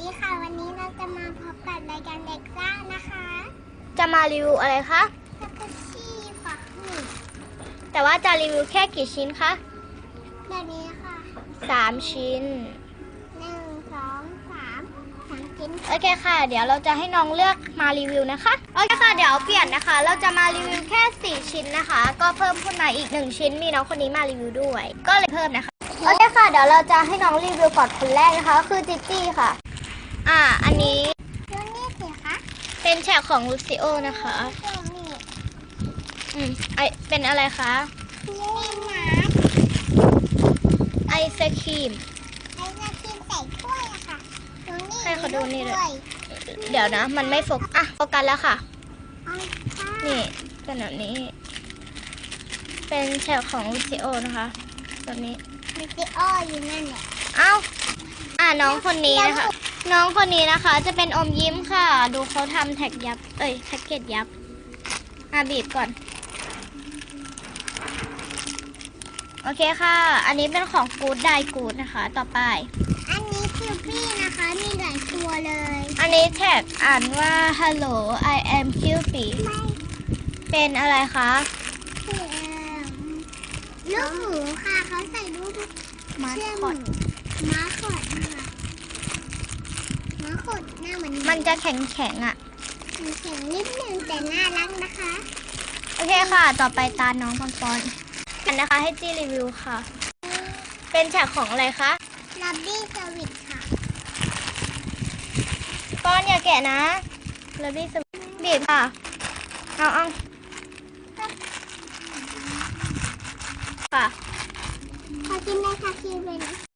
ดีค่ะ วันนี้เราจะมาพบกับรายการเด็กซ่านะคะ จะมารีวิวอะไรคะสปาชี่ค่ะนี่แต่ว่าจะรีวิวแค่กี่ชิ้นคะแบบนี้ค่ะสามชิ้นหนึ่งสองสามสามชิ้นโอเคค่ะ เดี๋ยวเราจะให้น้องเลือกมารีวิวนะคะโอเคค่ะเดี๋ยวเปลี่ยนนะคะ เราจะมารีวิวแค่4ชิ้นนะคะ ก็เพิ่มขึ้นมาอีก1ชิ้นมีน้องคนนี้มารีวิวด้วย ก็เลยเพิ่มนะคะโอเคค่ะ เดี๋ยวเราจะให้น้องรีวิวก่อนคนแรกนะคะ คือจิจี้ค่ะ อ่า อันนี้ดูนี่สิคะเป็นแฉกของลูซิโอนะคะดูนี่อืมไอเป็นอะไรคะเล่นน้ไอศครีมำไอ้จะกินใส่ถ้วยอะค่ะดูนี่ให้เขาดูนี่เลยถ้วเดี๋ยวนะ มันไม่โฟกอะโฟกัสแล้วค่ะเอาค่ะ นี่เป็นแบบนี้ เป็นแฉกของลูซิโอนะคะแบบนี้มีซิโอ้อยู่นั่นแหละเอ้าอ่าน้องคนนี้นะคะ น้องคนนี้นะคะ จะเป็นอมยิ้มค่ะ ดูเขาทำแท็กยับ เอ้ยแท็กเก็ตยับอะบีบก่อน โอเคค่ะ อันนี้เป็นของกูดไดกูดนะคะ ต่อไป อันนี้คิวปี้นะคะ มีหลายตัวเลย อันนี้แท็กอ่านว่า hello I am Cupid ไม่เป็นอะไรคะคือเอิ่มลูกหมูค่ะ เขาใส่ลูกมาเชื่อคหอมูดม้าขดค่ะม้าขด หน้าเหมือนมันจะแข็งแข็งๆอะมันแข็งนิดนึงแต่น่ารักนะคะโอเคค่ะ ต่อไปตาน้องปอนปอนอันนะคะ ให้จี้รีวิวค่ะ เป็นแฉกของอะไรคะ ลับบี้สวิตค่ะปอนอย่าแกะนะแล้วบี้สบีบค่ะ เอาเอาค่ะ ขอกินได้ค่ะคิวเลยนะ